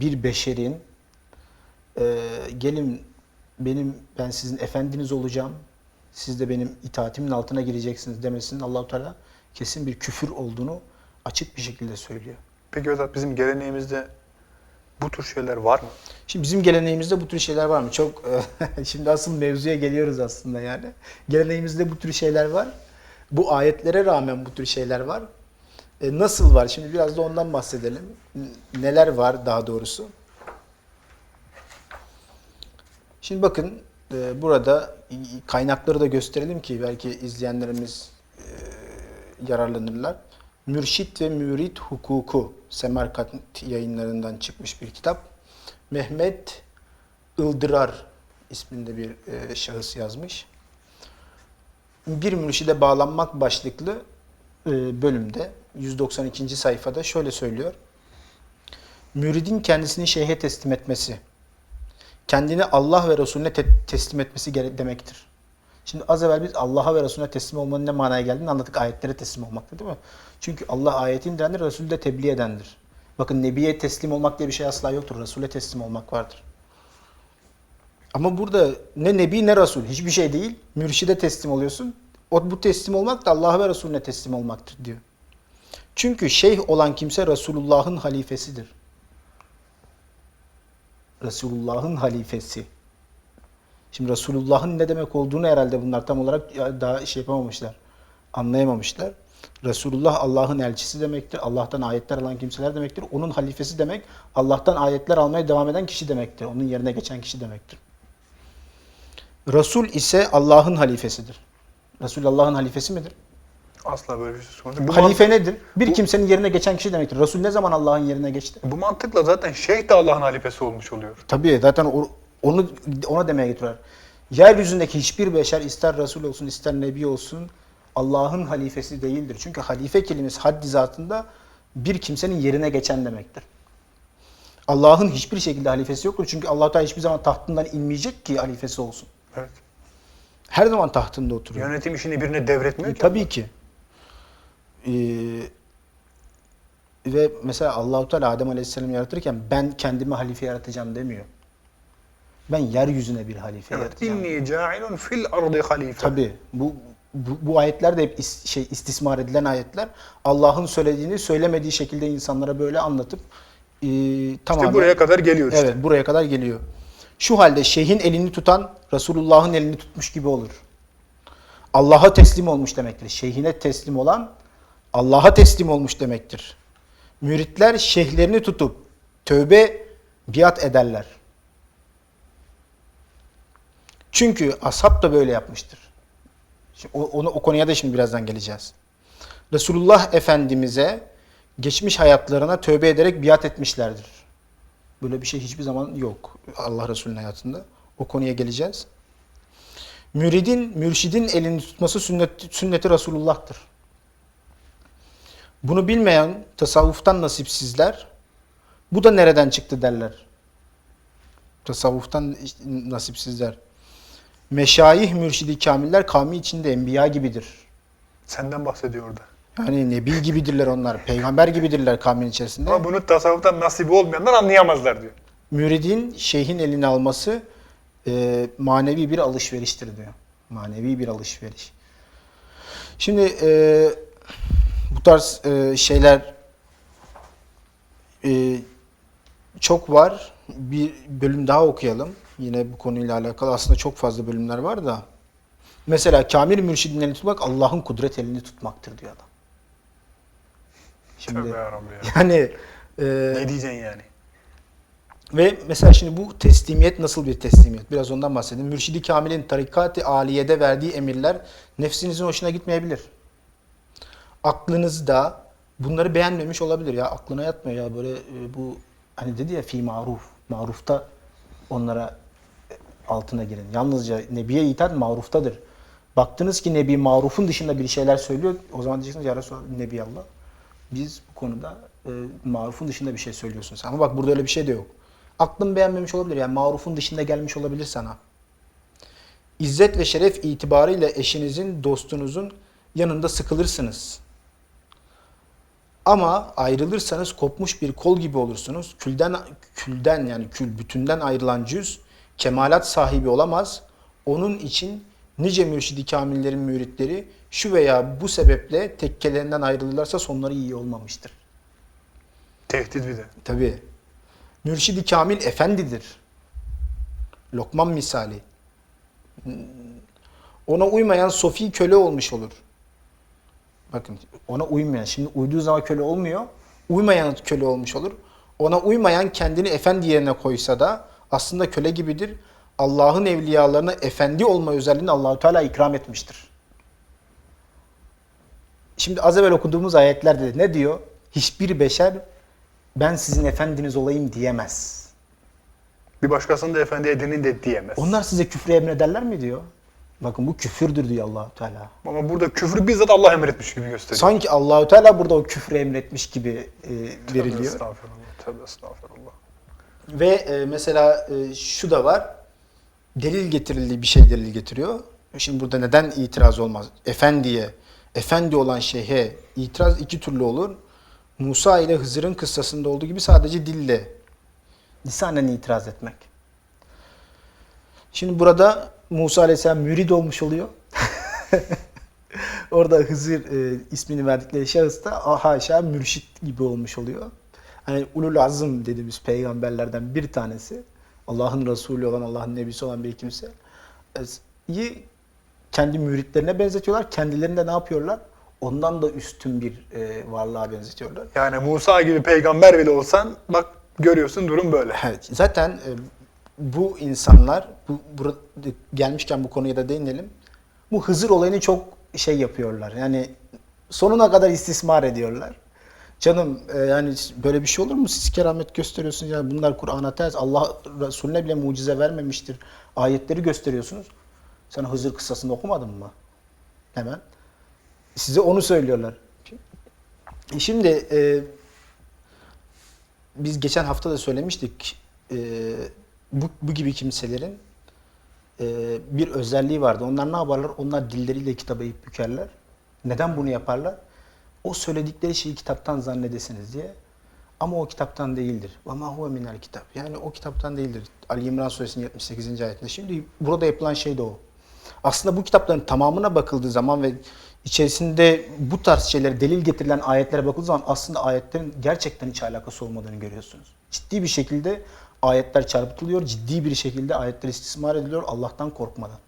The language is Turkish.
bir beşerin e, gelin benim ben sizin efendiniz olacağım. Siz de benim itaatimin altına gireceksiniz demesinin Allahu Teala kesin bir küfür olduğunu açık bir şekilde söylüyor. Peki Vedat bizim geleneğimizde bu tür şeyler var mı? Şimdi bizim geleneğimizde bu tür şeyler var mı? Çok e, şimdi asıl mevzuya geliyoruz aslında yani. Geleneğimizde bu tür şeyler var. Bu ayetlere rağmen bu tür şeyler var. E, nasıl var? Şimdi biraz da ondan bahsedelim. Neler var daha doğrusu? Şimdi bakın e, burada kaynakları da gösterelim ki belki izleyenlerimiz e, yararlanırlar. Mürşit ve Mürit Hukuku Semerkant yayınlarından çıkmış bir kitap. Mehmet Ildırar isminde bir e, şahıs yazmış. Bir mürşide bağlanmak başlıklı bölümde 192. sayfada şöyle söylüyor. Müridin kendisini şeyhe teslim etmesi, kendini Allah ve Resulüne te- teslim etmesi demektir. Şimdi az evvel biz Allah'a ve Resulüne teslim olmanın ne manaya geldiğini anladık. Ayetlere teslim olmakta değil mi? Çünkü Allah ayeti indirendir, Resul de tebliğ edendir. Bakın Nebiye teslim olmak diye bir şey asla yoktur. Resul'e teslim olmak vardır. Ama burada ne Nebi ne Resul hiçbir şey değil. Mürşide teslim oluyorsun. O, bu teslim olmak da Allah'a ve Resulüne teslim olmaktır diyor. Çünkü şeyh olan kimse Resulullah'ın halifesidir. Resulullah'ın halifesi. Şimdi Resulullah'ın ne demek olduğunu herhalde bunlar tam olarak daha şey yapamamışlar. Anlayamamışlar. Resulullah Allah'ın elçisi demektir. Allah'tan ayetler alan kimseler demektir. Onun halifesi demek Allah'tan ayetler almaya devam eden kişi demektir. Onun yerine geçen kişi demektir. Resul ise Allah'ın halifesidir. Resul Allah'ın halifesi midir? Asla böyle bir şey söz. Bu, Halife nedir? Bir kimsenin yerine geçen kişi demektir. Resul ne zaman Allah'ın yerine geçti? bu mantıkla zaten şeyh de Allah'ın halifesi olmuş oluyor. Tabii zaten o- onu ona demeye getiriyor. Yeryüzündeki hiçbir beşer ister Resul olsun ister Nebi olsun Allah'ın halifesi değildir. Çünkü halife kelimesi haddi zatında bir kimsenin yerine geçen demektir. Allah'ın hiçbir şekilde halifesi yoktur. Çünkü Allah Teala hiçbir zaman tahtından inmeyecek ki halifesi olsun. Evet. Her zaman tahtında oturuyor. Yönetim işini birine devretmiyor ki. Tabii ki. Ee, ve mesela Allahu Teala Adem Aleyhisselam yaratırken ben kendimi halife yaratacağım demiyor. Ben yeryüzüne bir halife Evet. yaratacağım. İnni ca'ilun fil ardı halife. Tabii. Bu, bu, bu ayetler de hep is- şey istismar edilen ayetler. Allah'ın söylediğini söylemediği şekilde insanlara böyle anlatıp e, tamamen İşte buraya kadar geliyor işte. Evet, buraya kadar geliyor. Şu halde şeyhin elini tutan Resulullah'ın elini tutmuş gibi olur. Allah'a teslim olmuş demektir. Şeyhine teslim olan Allah'a teslim olmuş demektir. Müritler şeyhlerini tutup tövbe biat ederler. Çünkü ashab da böyle yapmıştır. Şimdi onu, o konuya da şimdi birazdan geleceğiz. Resulullah Efendimiz'e geçmiş hayatlarına tövbe ederek biat etmişlerdir. Böyle bir şey hiçbir zaman yok Allah Resulü'nün hayatında. O konuya geleceğiz. Müridin, mürşidin elini tutması sünnet, sünneti Resulullah'tır. Bunu bilmeyen tasavvuftan nasipsizler, bu da nereden çıktı derler. Tasavvuftan nasipsizler. Meşayih mürşidi kamiller kavmi içinde enbiya gibidir. Senden bahsediyor orada. Yani nebi gibidirler onlar, peygamber gibidirler kavmin içerisinde. Ama bunu tasavvuftan nasibi olmayanlar anlayamazlar diyor. Müridin şeyhin elini alması e, manevi bir alışveriştir diyor. Manevi bir alışveriş. Şimdi e, bu tarz e, şeyler e, çok var. Bir bölüm daha okuyalım. Yine bu konuyla alakalı aslında çok fazla bölümler var da. Mesela kamil mürşidin elini tutmak Allah'ın kudret elini tutmaktır diyor adam. Şimdi Tövbe yani e, Ne diyeceksin yani? ve mesela şimdi bu teslimiyet nasıl bir teslimiyet? Biraz ondan bahsedeyim. Mürşidi Kamil'in tarikat-ı aliyede verdiği emirler nefsinizin hoşuna gitmeyebilir. Aklınızda bunları beğenmemiş olabilir ya. Aklına yatmıyor ya böyle e, bu hani dedi ya fi maruf. Marufta onlara altına girin. Yalnızca Nebiye itaat maruftadır. Baktınız ki Nebi marufun dışında bir şeyler söylüyor. O zaman diyeceksiniz ya Resulallah Nebi Allah. Biz bu konuda e, marufun dışında bir şey söylüyorsun sen. Ama bak burada öyle bir şey de yok. Aklın beğenmemiş olabilir. Yani marufun dışında gelmiş olabilir sana. İzzet ve şeref itibarıyla eşinizin, dostunuzun yanında sıkılırsınız. Ama ayrılırsanız kopmuş bir kol gibi olursunuz. Külden külden yani kül bütünden ayrılan cüz kemalat sahibi olamaz. Onun için nice mürşidi kamillerin müritleri şu veya bu sebeple tekkelerinden ayrılırlarsa sonları iyi olmamıştır. Tehdit bir de. Tabi. Mürşidi Kamil efendidir. Lokman misali. Ona uymayan sofi köle olmuş olur. Bakın ona uymayan. Şimdi uyduğu zaman köle olmuyor. Uymayan köle olmuş olur. Ona uymayan kendini efendi yerine koysa da aslında köle gibidir. Allah'ın evliyalarına efendi olma özelliğini Allahu Teala ikram etmiştir. Şimdi az evvel okuduğumuz ayetlerde de ne diyor? Hiçbir beşer ben sizin efendiniz olayım diyemez. Bir başkasını da efendi edinin de diyemez. Onlar size küfrü emrederler mi diyor? Bakın bu küfürdür diyor Allahu Teala. Ama burada küfrü bizzat Allah emretmiş gibi gösteriyor. Sanki Allahu Teala burada o küfrü emretmiş gibi e, Tövbe veriliyor. Estağfurullah. Tövbe estağfurullah. Ve e, mesela e, şu da var. Delil getirildiği bir şey delil getiriyor. Şimdi burada neden itiraz olmaz? Efendiye, efendi olan şeyhe itiraz iki türlü olur. Musa ile Hızır'ın kıssasında olduğu gibi sadece dille, lisanen itiraz etmek. Şimdi burada Musa Aleyhisselam mürid olmuş oluyor. Orada Hızır e, ismini verdikleri şahıs da haşa mürşit gibi olmuş oluyor. Hani ulul azım dediğimiz peygamberlerden bir tanesi. Allah'ın Resulü olan, Allah'ın Nebisi olan bir kimse. e, yi kendi müritlerine benzetiyorlar. Kendilerinde ne yapıyorlar? Ondan da üstün bir e, varlığa benzetiyorlar. Yani Musa gibi peygamber bile olsan bak görüyorsun durum böyle. Evet, zaten e, bu insanlar, bu burada gelmişken bu konuya da değinelim. Bu Hızır olayını çok şey yapıyorlar. Yani sonuna kadar istismar ediyorlar. Canım e, yani böyle bir şey olur mu? Siz keramet gösteriyorsunuz. Yani bunlar Kur'an'a ters. Allah Resulüne bile mucize vermemiştir. Ayetleri gösteriyorsunuz. Sen Hızır kıssasını okumadın mı? Hemen. Size onu söylüyorlar. Şimdi e, biz geçen hafta da söylemiştik. e, bu, bu gibi kimselerin e, bir özelliği vardı. Onlar ne yaparlar? Onlar dilleriyle kitabı eğip bükerler. Neden bunu yaparlar? o söyledikleri şeyi kitaptan zannedesiniz diye. Ama o kitaptan değildir. Ve ma huve kitap. Yani o kitaptan değildir. Ali İmran suresinin 78. ayetinde. Şimdi burada yapılan şey de o. Aslında bu kitapların tamamına bakıldığı zaman ve içerisinde bu tarz şeylere delil getirilen ayetlere bakıldığı zaman aslında ayetlerin gerçekten hiç alakası olmadığını görüyorsunuz. Ciddi bir şekilde ayetler çarpıtılıyor. Ciddi bir şekilde ayetler istismar ediliyor Allah'tan korkmadan.